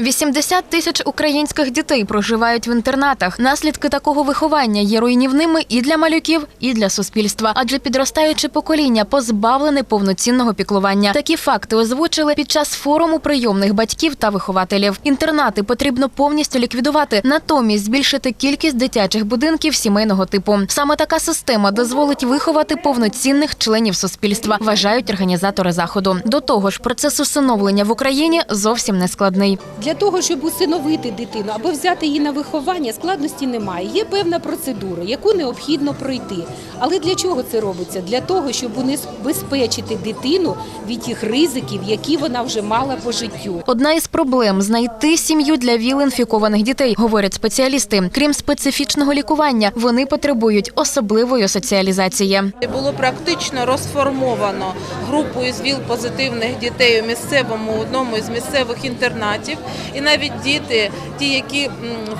80 тисяч українських дітей проживають в інтернатах. Наслідки такого виховання є руйнівними і для малюків, і для суспільства, адже підростаюче покоління позбавлене повноцінного піклування. Такі факти озвучили під час форуму прийомних батьків та вихователів. Інтернати потрібно повністю ліквідувати, натомість збільшити кількість дитячих будинків сімейного типу. Саме така система дозволить виховати повноцінних членів суспільства, вважають організатори заходу. До того ж, процес усиновлення в Україні зовсім не складний. Для того, щоб усиновити дитину або взяти її на виховання, складності немає. Є певна процедура, яку необхідно пройти. Але для чого це робиться? Для того, щоб убезпечити дитину від тих ризиків, які вона вже мала по життю. Одна із проблем знайти сім'ю для ВІЛ-інфікованих дітей, говорять спеціалісти. Крім специфічного лікування, вони потребують особливої соціалізації. Було практично розформовано групу із ВІЛ-позитивних дітей у місцевому одному із місцевих інтернатів. І навіть діти, ті, які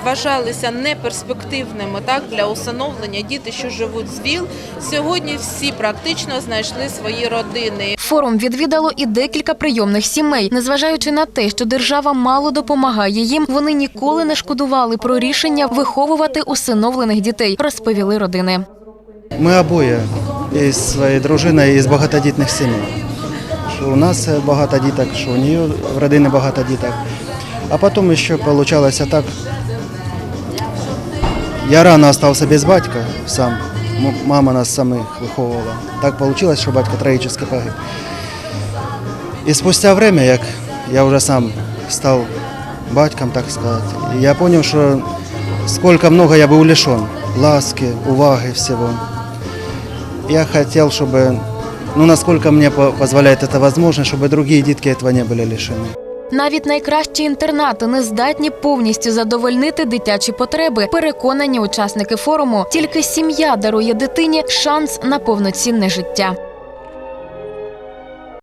вважалися неперспективними так, для усиновлення, діти, що живуть з ВІЛ, сьогодні всі практично знайшли свої родини. Форум відвідало і декілька прийомних сімей. Незважаючи на те, що держава мало допомагає їм, вони ніколи не шкодували про рішення виховувати усиновлених дітей, розповіли родини. Ми обоє із своєю дружиною із багатодітних сімей. Що у нас багато діток, що у неї в родині багато діток. А потім ще вийшло так. Я рано залишився без батька сам. М- Мама нас самих виховувала. Так вийшло, що батько трагічно погиб. І спустя время, як я вже сам став батьком, так сказати, я зрозумів, що сколько много я був лишен ласки, уваги, всего. Я хотел, чтобы, ну, насколько мне по- позволяет это возможность, чтобы другие детки этого не были лишены. Навіть найкращі інтернати не здатні повністю задовольнити дитячі потреби. Переконані учасники форуму. Тільки сім'я дарує дитині шанс на повноцінне життя.